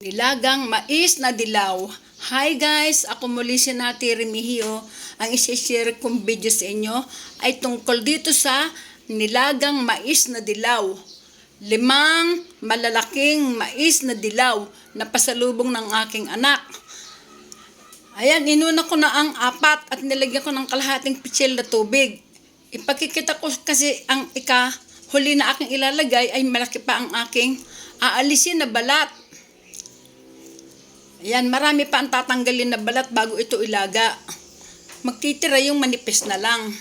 Nilagang mais na dilaw. Hi guys, ako muli si Nati Remigio. Ang isi-share kong video sa inyo ay tungkol dito sa nilagang mais na dilaw. Limang malalaking mais na dilaw na pasalubong ng aking anak. Ayan, inuna ko na ang apat at nilagyan ko ng kalahating pitsil na tubig. Ipakikita ko kasi ang ika, huli na aking ilalagay ay malaki pa ang aking aalisin na balat. Ayan, marami pa ang tatanggalin na balat bago ito ilaga. Magtitira yung manipis na lang.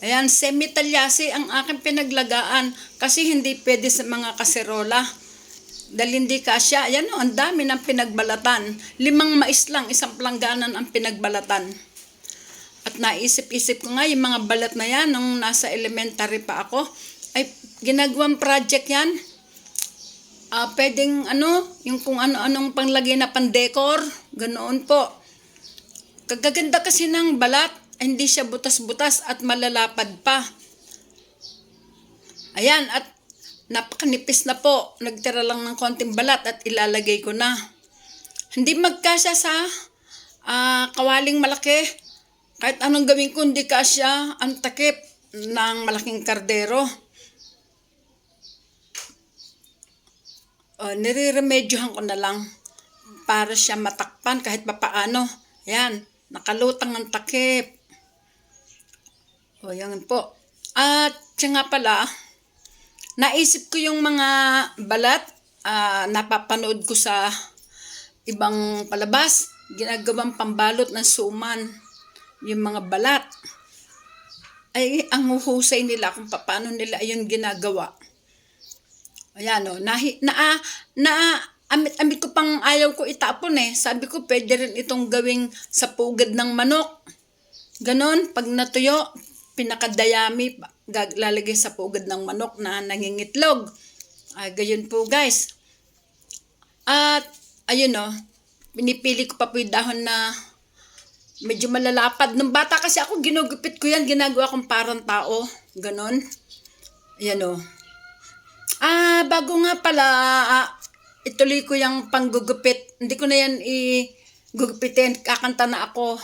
Ayan, semi-talyasi ang aking pinaglagaan kasi hindi pwede sa mga kaserola. Dahil hindi kasya. Ayan o, ang dami ng pinagbalatan. Limang mais lang, isang plangganan ang pinagbalatan. At naisip-isip ko nga yung mga balat na yan nung nasa elementary pa ako. Ay, ginagawang project yan. Ah, pwedeng ano, yung kung ano-anong panglagay na pandekor, ganoon po. Kagaganda kasi ng balat, hindi siya butas-butas at malalapad pa. Ayan, at napakanipis na po. Nagtira lang ng konting balat at ilalagay ko na. Hindi magkasya sa ah, kawaling malaki. Kahit anong gawin ko, hindi kasya ang takip ng malaking kardero. Uh, nire-remedyohan ko na lang para siya matakpan kahit papaano. Yan, nakalutang ang takip. O, yan po. At siya nga pala, naisip ko yung mga balat, ah, napapanood ko sa ibang palabas, ginagawang pambalot ng suman, yung mga balat. Ay, ang huhusay nila kung paano nila ayun ginagawa. Ayan o, nahi, na, na, amit, amit ko pang ayaw ko itapon eh. Sabi ko, pwede rin itong gawing sa pugad ng manok. Ganon, pag natuyo, pinakadayami, lalagay sa pugad ng manok na nangingitlog. Ay, gayon po guys. At, ayun o, pinipili ko pa po yung dahon na medyo malalapad. Nung bata kasi ako, ginugupit ko yan, ginagawa kong parang tao. Ganon. Ayan o. Ah, bago nga pala, ah, ituloy ko yung panggugupit. Hindi ko na yan i-gugupitin. Kakanta na ako.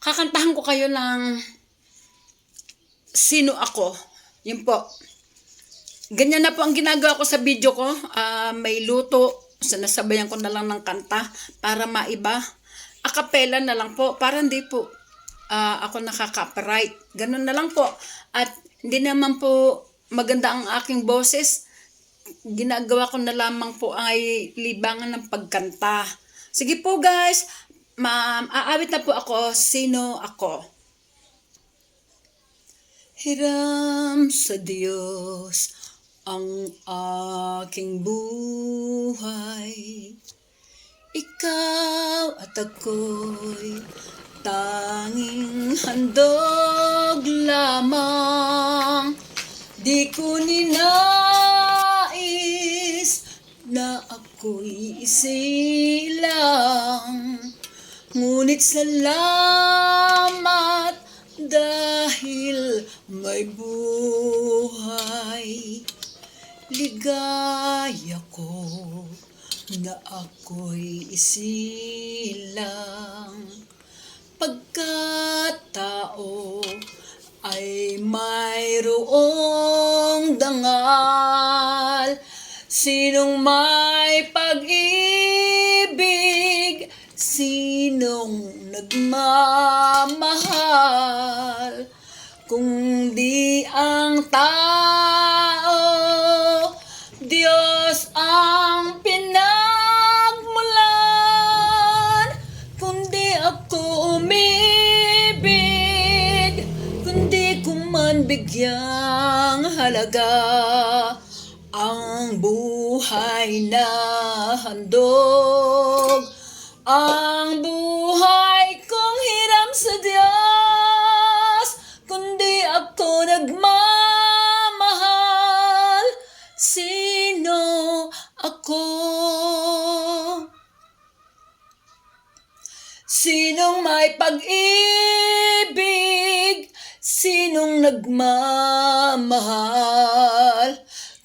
Kakantahan ko kayo ng sino ako. Yun po. Ganyan na po ang ginagawa ko sa video ko. Ah, may luto. Sinasabayan ko na lang ng kanta para maiba. Akapela na lang po. Para hindi po ah, ako nakaka-copyright. Ganun na lang po. At hindi naman po maganda ang aking boses ginagawa ko na lamang po ay libangan ng pagkanta. Sige po guys, ma aawit na po ako, sino ako? Hiram sa Diyos ang aking buhay. Ikaw at ako'y tanging handog lamang. Di ko ninais ako'y isilang. Ngunit salamat dahil may buhay. Ligaya ko na ako'y isilang. Pagkatao ay mayroong dangal. Sinong may pag-ibig, sinong nagmamahal, kung di ang tao, Diyos ang pinagmulan, kundi ako umibig, kundi ko man bigyang halaga ang buhay na handog, ang buhay kong hiram sa Diyos, kundi ako nagmamahal, sino ako? Sinong may pag-ibig, sinong nagmamahal,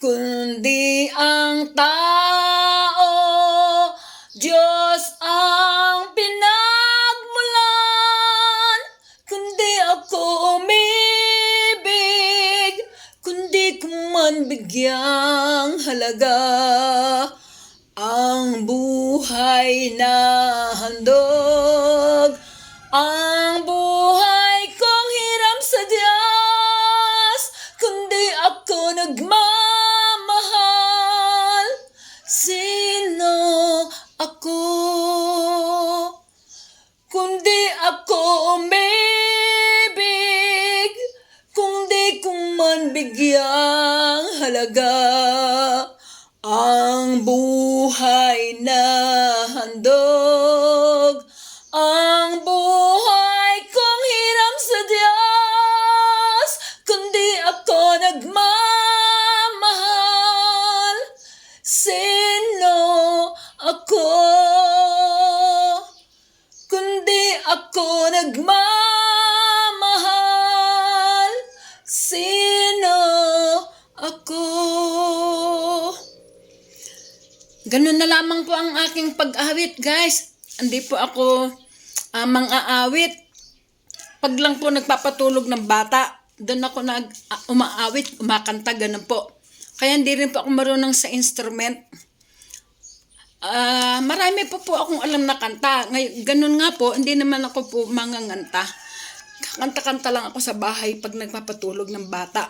kundi ang tao Diyos ang pinagmulan, kundi ako umibig, kundi ko man bigyang halaga ang buhay na handog, bigyang halaga ang buhay na handog, ang buhay kong hiram sa Diyos, kundi ako nagmamahal. Sino ako? Kundi ako nagmamahal. Lamang po ang aking pag-awit, guys. Hindi po ako uh, mang-aawit. Pag lang po nagpapatulog ng bata, doon ako nag ah, umaawit, umakanta, ganun po. Kaya hindi rin po ako marunong sa instrument. Ah, marami po po akong alam na kanta. Ngay ganun nga po, hindi naman ako po manganganta. Kanta-kanta lang ako sa bahay pag nagpapatulog ng bata.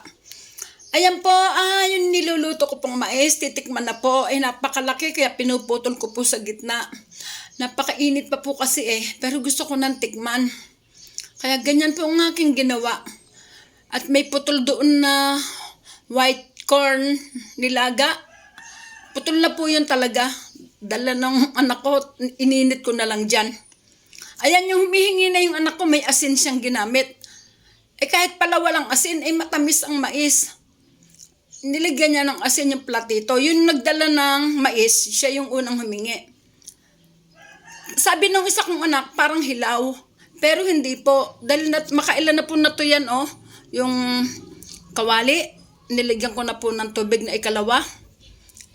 Ayan po, ah, yung niluluto ko pong mais, titikman na po. Ay, napakalaki, kaya pinuputol ko po sa gitna. Napakainit pa po kasi eh, pero gusto ko nang tikman. Kaya ganyan po ang aking ginawa. At may putol doon na white corn nilaga. Putol na po yun talaga. Dala ng anak ko, ininit ko na lang dyan. Ayan yung humihingi na yung anak ko, may asin siyang ginamit. Eh kahit pala walang asin, eh matamis ang mais niligyan niya ng asin yung platito. Yung nagdala ng mais, siya yung unang humingi. Sabi nung isa kong anak, parang hilaw. Pero hindi po. Dahil na, makailan na po na to yan, oh. Yung kawali, niligyan ko na po ng tubig na ikalawa.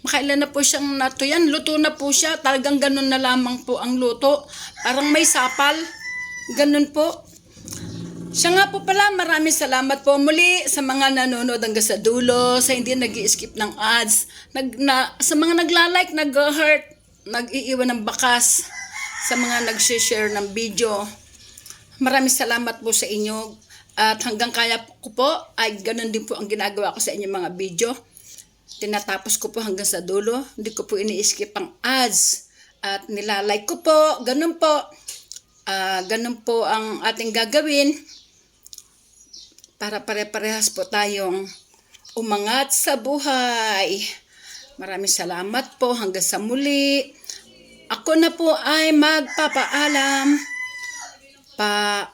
Makailan na po siyang nato yan. Luto na po siya. Talagang ganun na lamang po ang luto. Parang may sapal. Ganun po. Siya nga po pala, maraming salamat po muli sa mga nanonood hanggang sa dulo, sa hindi nag skip ng ads, nag, na, sa mga nagla-like, nag-heart, nag-iiwan ng bakas, sa mga nag-share ng video. Maraming salamat po sa inyo. At hanggang kaya ko po, ay ganun din po ang ginagawa ko sa inyong mga video. Tinatapos ko po hanggang sa dulo. Hindi ko po ini-skip ang ads. At nilalike ko po. Ganun po. Ah, ganun po ang ating gagawin para pare-parehas po tayong umangat sa buhay. Maraming salamat po hanggang sa muli. Ako na po ay magpapaalam. Pa